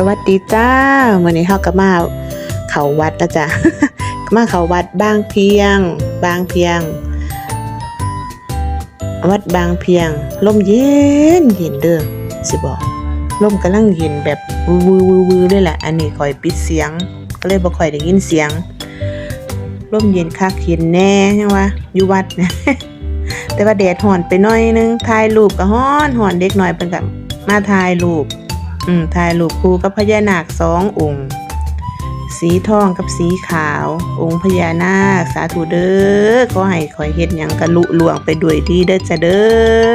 สวัสดีจ้าวันนี้เฮาก็มาเขาวัดนะจ๊ะมาเขาวัดบางเพียง บางเพียง วัดบางเพียง ลมเย็นเย็นเด้อสิบอกลมกำลังเย็นแบบวือวือวือวือเลยแหละ อันนี้คอยปิดเสียง ก็เลยบ่ค่อยได้ยินเสียงลมเย็นคักเย็นแน่ยังวะอยู่วัดนะแต่ว่าแดดห่อนไปหน่อยนึงถ่ายรูปก็ฮ้อนห่อนเด็กหน่อยเพิ่นก็มาถ่ายรูป อืมถ่ายรูปคู่กับพญานาคสององค์ สีทองกับสีขาว องค์พญานาคสาธุเด้อขอให้คอยเฮ็ดหยังกะลุล่วงไปด้วยดีเด้อจ้ะเด้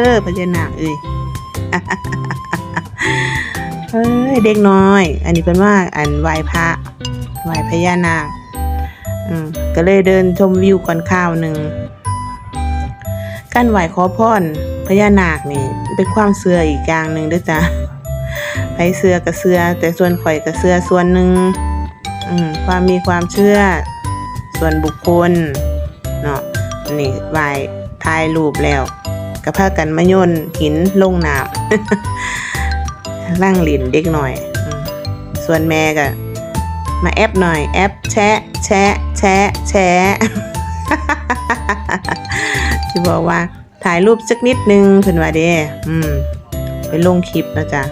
อพญานาคเอ้ยเอ้ยเด็กน้อย อันนี้เป็นว่าอันไหวพระไหวพญานาคอืมก็เลยเดินชมวิวก่อนข้าวหนึ่งการไหวขอพรพญานาคนี่เป็นความเชื่ออีกอย่างหนึ่งเด้อจ้ะ ไผเสือกับเสือแต่ส่วนข่อยกับเสือส่วนหนึ่งความมีความเชื่อ ส่วนบุคคลเนาะนี่วายถ่ายรูปแล้วก็พากันมายนหินลงน้ำล่างหลินเด็กหน่อยอส่วนแม่ก็มาแอปหน่อย แอปแชะแชะแชะแชะที่บอกว่าถ่ายรูปสักนิดนึงเพิ่นว่าเด้อืมไปลงคลิปนะจ๊ะ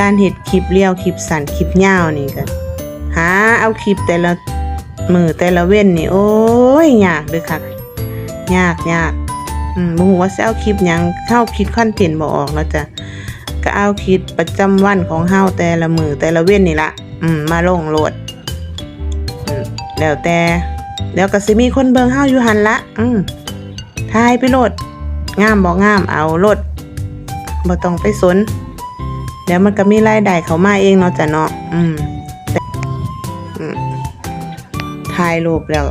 การเห็ดคลิปเลี้ยวคลิปสั้นคลิปยาวนี่ก็หาเอาคลิปแต่ละมือแต่ละเว้นนี่โอ้ยยากเด้อค่ะยากยากอืมบ่ฮู้ว่าสิเอาคลิปหยังเข้าคิดคอนเทนต์บ่ออกแล้วจ้ะก็เอาคลิปประจำวันของเฮาแต่ละมือแต่ละเว้นนี่ละอืมมาลงโหลดแล้วแต่แล้วก็สิมีคนเบิ่งเฮาอยู่หันละ อืมถ่ายไปโหลดงามบ่งามเอาโหลดบ่ต้องไปสน เดี๋ยวมันก็มีรายได้เขามาเองเนาะจ้ะเนาะอืมแต่ถ่ายรูปแล้ว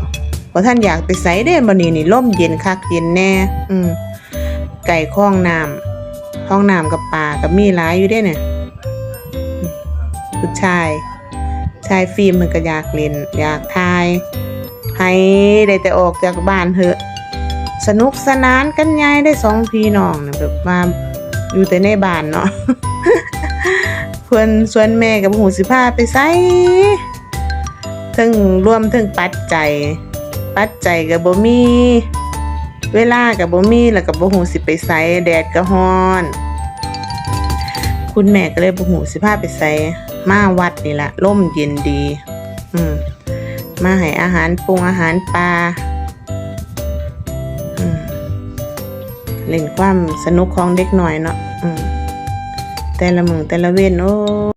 พอท่านอยากไปใส่เด้บันนี้นี่ร่มเย็นคักเย็นแน่ อืมไก่ข้องน้ำข้องน้ำกับปลากับมีหลายอยู่ด้เนี่ยผู้ชาย ชายฟิล์มมันก็อยากเล่นอยากถ่าย ให้ได้แต่ออกจากบ้านเถอะ สนุกสนานกันยายได้สองพี่น้องนะแบบว่าอยู่แต่ในบ้านเนาะ เพื่อนส่วนแม่กับหูสิพาไปไสถึงรวมถึงปัจจัยปัจจัยกับบ่มี เวลากับบ่มีแล้วกับบ่หูสิไปไสแดดก็ร้อน คุณแม่ก็เลยบ่หูสิพาไปไสมาวัดนี่ละร่มเย็นดี อืมมาให้อาหารปรุงอาหารปลาเล่นความสนุกของเด็กหน่อยเนาะอืม แต่ละมือแต่ละเว้นโอ้